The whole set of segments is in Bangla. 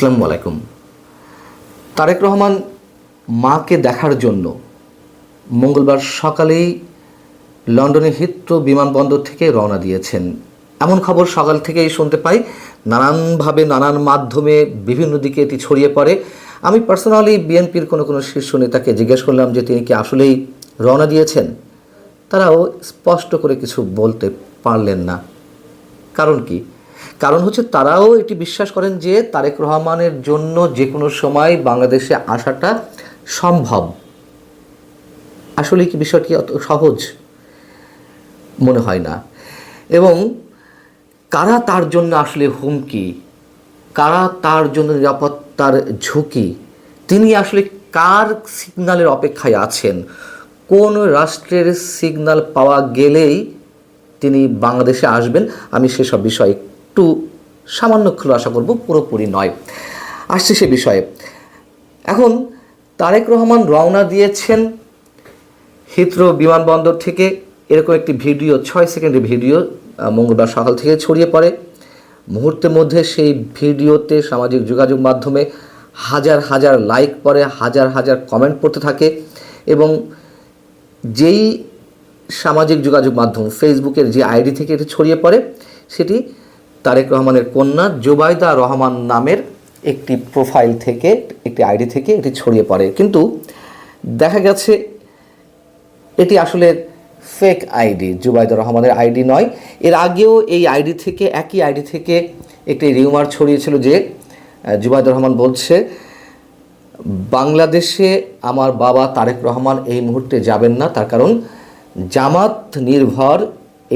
আসসালামু আলাইকুম। তারেক রহমান মাকে দেখার জন্য মঙ্গলবার সকালেই লন্ডনের হিত্র বিমানবন্দর থেকে রওনা দিয়েছেন। এমন খবর সকাল থেকেই শুনতে পাই, নানানভাবে নানান মাধ্যমে বিভিন্ন দিকে এটি ছড়িয়ে পড়ে। আমি পার্সোনালি বিএনপির কোনো কোনো শীর্ষ নেতাকে জিজ্ঞেস করলাম যে তিনি কি আসলেই রওনা দিয়েছেন? তারাও স্পষ্ট করে কিছু বলতে পারলেন না। কারণ কি? কারণ হচ্ছে তারাও এটি বিশ্বাস করেন যে তারেক রহমানের জন্য যে কোনো সময় বাংলাদেশে আসাটা সম্ভব। আসলে কি বিষয়টি অত সহজ? মনে হয় না। এবং কারা তার জন্য আসলে হুমকি? কারা তার জন্য নিরাপত্তার ঝুঁকি? তিনি আসলে কার সিগন্যালের অপেক্ষায় আছেন? কোন রাষ্ট্রের সিগনাল পাওয়া গেলেই তিনি বাংলাদেশে আসবেন? আমি সেসব বিষয়ে একটু সামান্য খোলাসা করব পুরোপুরি নয়। আসছে সে বিষয়ে। এখন তারেক রহমান রওনা দিয়েছেন হিথ্রো বিমানবন্দর থেকে। এরকম একটি ভিডিও, ছয় সেকেন্ডের ভিডিও মঙ্গলবার সকাল থেকে ছড়িয়ে পড়ে। মুহূর্তের মধ্যে সেই ভিডিওতে সামাজিক যোগাযোগ মাধ্যমে হাজার হাজার লাইক পড়ে, হাজার হাজার কমেন্ট পড়তে থাকে এবং যেই সামাজিক যোগাযোগ মাধ্যম, ফেসবুকের যে আইডি থেকে এটি ছড়িয়ে পড়ে, সেটি তারেক রহমানের কন্যা জুবাইদা রহমান নামের একটি প্রোফাইল থেকে, একটি আইডি থেকে এটি ছড়িয়ে পড়ে। কিন্তু দেখা গেছে এটি আসলে ফেক আইডি জুবাইদা রহমানের আইডি নয়। এর আগেও এই আইডি থেকে, একই আইডি থেকে একটি রিউমার ছড়িয়েছিল যে জুবাইদুর রহমান বলছে, বাংলাদেশে আমার বাবা তারেক রহমান এই মুহূর্তে যাবেন না। তার কারণ জামাত নির্ভর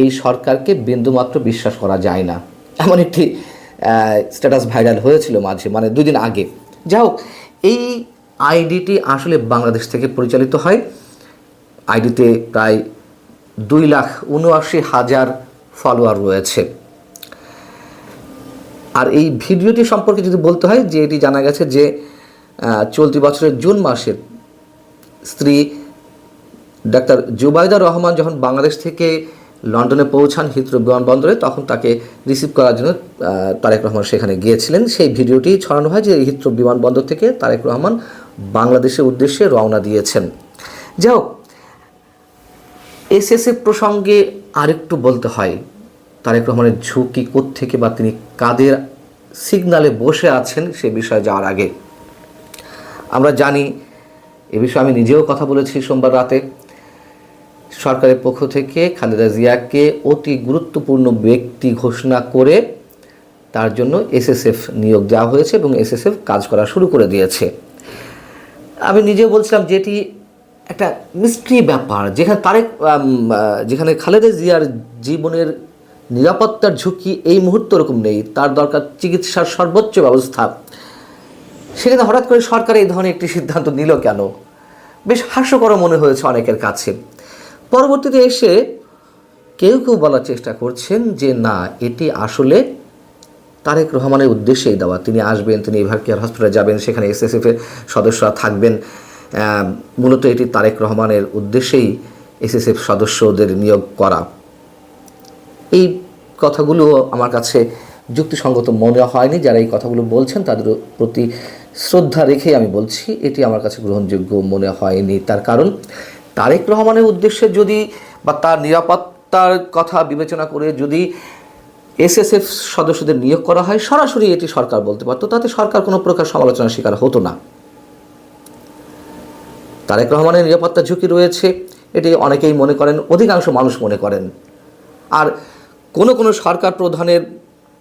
এই সরকারকে বিন্দুমাত্র বিশ্বাস করা যায় না। এমন একটি স্ট্যাটাস ভাইরাল হয়েছিল মাঝে মানে দুদিন আগে। যাই হোক, এই আইডিটি আসলে বাংলাদেশ থেকে পরিচালিত হয়। আইডিতে প্রায় দুই লাখ উনআশি হাজার ফলোয়ার রয়েছে। আর এই ভিডিওটি সম্পর্কে যদি বলতে হয়, যে এটি জানা গেছে যে চলতি বছরের জুন মাসে স্ত্রী ডাক্তার জুবাইদা রহমান যখন বাংলাদেশ থেকে লন্ডনে পৌঁছান হিথ্রো বিমানবন্দরে, তখন তাকে রিসিভ করার জন্য তারেক রহমান সেখানে গিয়েছিলেন। সেই ভিডিওটি ছড়ানো হয় যে হিথ্রো বিমানবন্দর থেকে তারেক রহমান বাংলাদেশের উদ্দেশ্যে রওনা দিয়েছেন। যাই হোক এসএসএফ প্রসঙ্গে আরেকটু বলতে হয়, তারেক রহমানের ঝুঁকি থেকে বা তিনি কাদের সিগনালে বসে আছেন সে বিষয়ে যাওয়ার আগে। আমরা জানি, এ বিষয়ে আমি নিজেও কথা বলেছি সোমবার রাতে। সরকারের পক্ষ থেকে খালেদা জিয়াকে অতি গুরুত্বপূর্ণ ব্যক্তি ঘোষণা করে তার জন্য এসএসএফ নিয়োগ দেওয়া হয়েছে এবং এসএসএফ কাজ করা শুরু করে দিয়েছে। আমি নিজে বলছিলাম যেটি একটা মিস্ট্রি ব্যাপার। যেখানে তারেক যেখানে খালেদা জিয়ার জীবনের নিরাপত্তার ঝুঁকি এই মুহূর্তে ওরকম নেই, তার দরকার চিকিৎসার সর্বোচ্চ ব্যবস্থা। সেখানে হঠাৎ করে সরকার এই ধরনের একটি সিদ্ধান্ত নিল কেন? বেশ হাস্যকর মনে হয়েছে অনেকের কাছে। পরবর্তীতে এসে কেউ কেউ বলার চেষ্টা করছেন যে, না, এটি আসলে তারেক রহমানের উদ্দেশ্যেই দেওয়া। তিনি আসবেন, তিনি এভার কেয়ার হসপিটালে যাবেন, সেখানে এসএসএফ এর সদস্যরা থাকবেন। মূলত এটি তারেক রহমানের উদ্দেশ্যেই এসএসএফ সদস্যদের নিয়োগ করা। এই কথাগুলো আমার কাছে যুক্তিসঙ্গত মনে হয়নি। যারা এই কথাগুলো বলছেন, তাদের প্রতি শ্রদ্ধা রেখেই আমি বলছি, এটি আমার কাছে গ্রহণযোগ্য মনে হয়নি। তার কারণ তারেক রহমানের উদ্দেশ্যে যদি বা তার নিরাপত্তার কথা বিবেচনা করে যদি এসএসএফ সদস্যদের নিয়োগ করা হয়, সরাসরি এটি সরকার বলতে পারতো। তাতে সরকার কোনো প্রকার সমালোচনার শিকার হতো না। তারেক রহমানের নিরাপত্তা ঝুঁকি রয়েছে, এটি অনেকেই মনে করেন, অধিকাংশ মানুষ মনে করেন। আর কোনো কোনো সরকার প্রধানের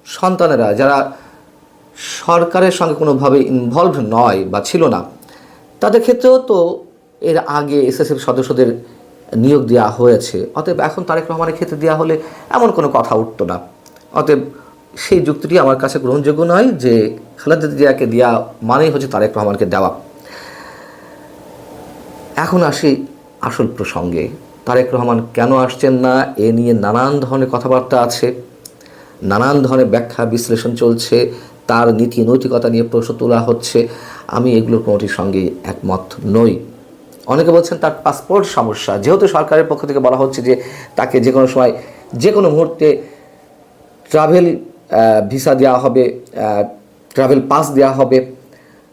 সন্তানেরা যারা সরকারের সঙ্গে কোনোভাবে ইনভলভ নয় বা ছিল না, তাদের ক্ষেত্রেও তো এর আগে এসএসএফ সদস্যদের নিয়োগ দেওয়া হয়েছে। অতএব এখন তারেক রহমানের ক্ষেত্রে দেওয়া হলে এমন কোনো কথা উঠতো না। অতএব সেই যুক্তিটি আমার কাছে গ্রহণযোগ্য নয় যে খালেদা জিয়াকে দেওয়া মানেই হচ্ছে তারেক রহমানকে দেওয়া। এখন আসি আসল প্রসঙ্গে। তারেক রহমান কেন আসছেন না? এ নিয়ে নানান ধরনের কথাবার্তা আছে। নানান ধরনের ব্যাখ্যা, বিশ্লেষণ চলছে। তার নীতি নৈতিকতা নিয়ে প্রশ্ন তোলা হচ্ছে। আমি এগুলোর কোনোটির সঙ্গে একমত নই। অনেকে বলছেন তার পাসপোর্ট সমস্যা। যেহেতু সরকারের পক্ষ থেকে বলা হচ্ছে যে তাকে যে কোনো সময়, যে কোনো মুহূর্তে ট্রাভেল ভিসা দেওয়া হবে ট্রাভেল পাস দেওয়া হবে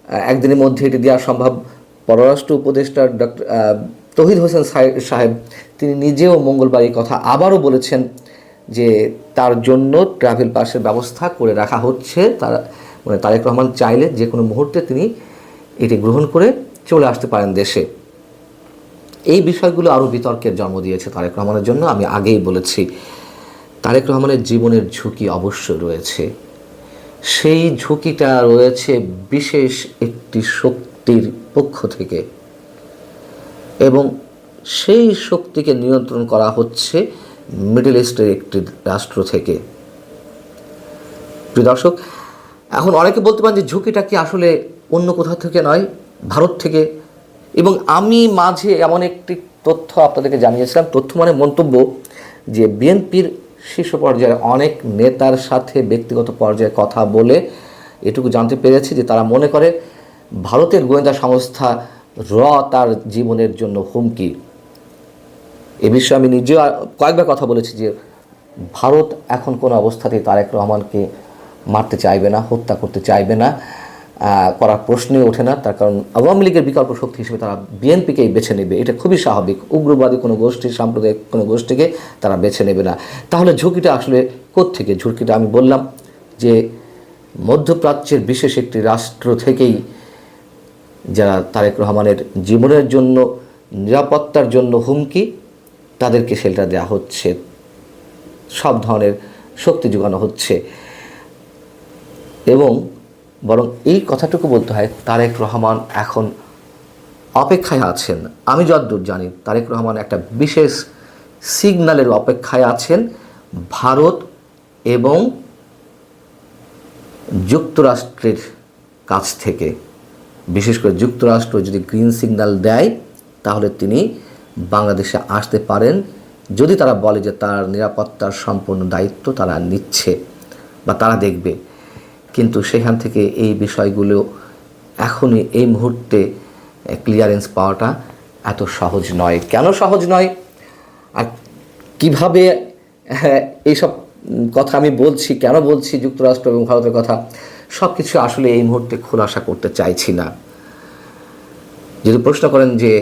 একদিনের মধ্যে এটি দেওয়া সম্ভব। পররাষ্ট্র উপদেষ্টা ডক্টর তহিদ হোসেন সাহে- সাহেব, তিনি নিজেও মঙ্গলবার এই কথা আবারও বলেছেন যে তার জন্য ট্রাভেল পাসের ব্যবস্থা করে রাখা হচ্ছে। তার মানে তারেক রহমান চাইলে যে কোনো মুহূর্তে তিনি এটি গ্রহণ করে চলে আসতে পারেন দেশে। এই বিষয়গুলো আরও বিতর্কের জন্ম দিয়েছে তারেক রহমানের জন্য। আমি আগেই বলেছি, তারেক রহমানের জীবনের ঝুঁকি অবশ্যই রয়েছে। সেই ঝুঁকিটা রয়েছে বিশেষ একটি শক্তির পক্ষ থেকে। এবং সেই শক্তিকে নিয়ন্ত্রণ করা হচ্ছে মিডল ইস্টের একটি রাষ্ট্র থেকে। প্রিয় দর্শক, এখন অনেকে বলতে পারেন যে ঝুঁকিটা কি আসলে অন্য কোথাও থেকে নয়, ভারত থেকে এবং আমি মাঝে এমন একটি তথ্য আপনাদেরকে জানিয়েছিলাম। তথ্য মানে মন্তব্য যে বিএনপির শীর্ষ পর্যায়ে অনেক নেতার সাথে ব্যক্তিগত পর্যায়ে কথা বলে এটুকু জানতে পেরেছি যে তারা মনে করে ভারতের গোয়েন্দা সংস্থা র তার জীবনের জন্য হুমকি। এ বিষয়ে আমি নিজেও কয়েকবার কথা বলেছি যে ভারত এখন কোনো অবস্থাতেই তারেক রহমানকে মারতে চাইবে না, হত্যা করতে চাইবে না। করার প্রশ্নই ওঠে না। তার কারণ আওয়ামী লীগের বিকল্প শক্তি হিসেবে তারা বিএনপিকেই বেছে নেবে। এটা খুবই স্বাভাবিক। উগ্রবাদী কোনো গোষ্ঠী, সাম্প্রদায়িক কোনো গোষ্ঠীকে তারা বেছে নেবে না। তাহলে ঝুঁকিটা আসলে কোত্থেকে? ঝুঁকিটা আমি বললাম যে মধ্যপ্রাচ্যের বিশেষ একটি রাষ্ট্র থেকেই যারা তারেক রহমানের জীবনের জন্য, নিরাপত্তার জন্য হুমকি, তাদেরকে শেল্টার দেওয়া হচ্ছে। সব ধরনের শক্তি যোগানো হচ্ছে। এবং বরং এই কথাটুকু বলতে হয়, তারেক রহমান এখন অপেক্ষায় আছেন। আমি যতদূর জানি, তারেক রহমান একটা বিশেষ সিগন্যালের অপেক্ষায় আছেন। ভারত এবং যুক্তরাষ্ট্রের কাছ থেকে। বিশেষ করে যুক্তরাষ্ট্র যদি গ্রিন সিগন্যাল দেয়, তাহলে তিনি বাংলাদেশে আসতে পারেন। যদি তারা বলে যে তার নিরাপত্তার সম্পূর্ণ দায়িত্ব তারা নিচ্ছে বা তারা দেখবে। কিন্তু সেখান থেকে এই বিষয়গুলো এখনই এই মুহূর্তে ক্লিয়ারেন্স পাওয়াটা এত সহজ নয়। কেন সহজ নয়? আর কীভাবে এইসব কথা আমি বলছি, কেন বলছি যুক্তরাষ্ট্র এবং ভারতের কথা সব কিছু আসলে এই মুহূর্তে খোলাসা করতে চাইছি না। যদি প্রশ্ন করেন যে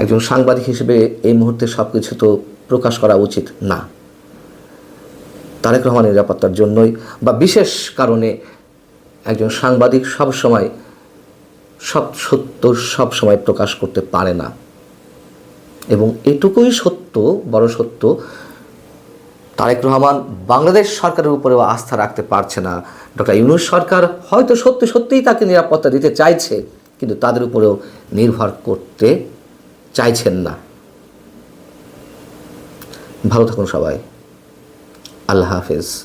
একজন সাংবাদিক হিসেবে এই মুহূর্তে সব কিছু তো প্রকাশ করা উচিত না তারেক রহমানের নিরাপত্তার জন্যই বা বিশেষ কারণে একজন সাংবাদিক সব সময় সব সত্য সব সময় প্রকাশ করতে পারে না। এবং এটুকুই সত্য, বড় সত্য, তারেক রহমান বাংলাদেশ সরকারের উপরেও আস্থা রাখতে পারছে না। ডক্টর ইউনুস সরকার হয়তো সত্যি সত্যিই তাকে নিরাপত্তা দিতে চাইছে, কিন্তু তাদের উপরেও নির্ভর করতে চাইছেন না। ভালো থাকুন সবাই। আল্লাহ হাফেজ।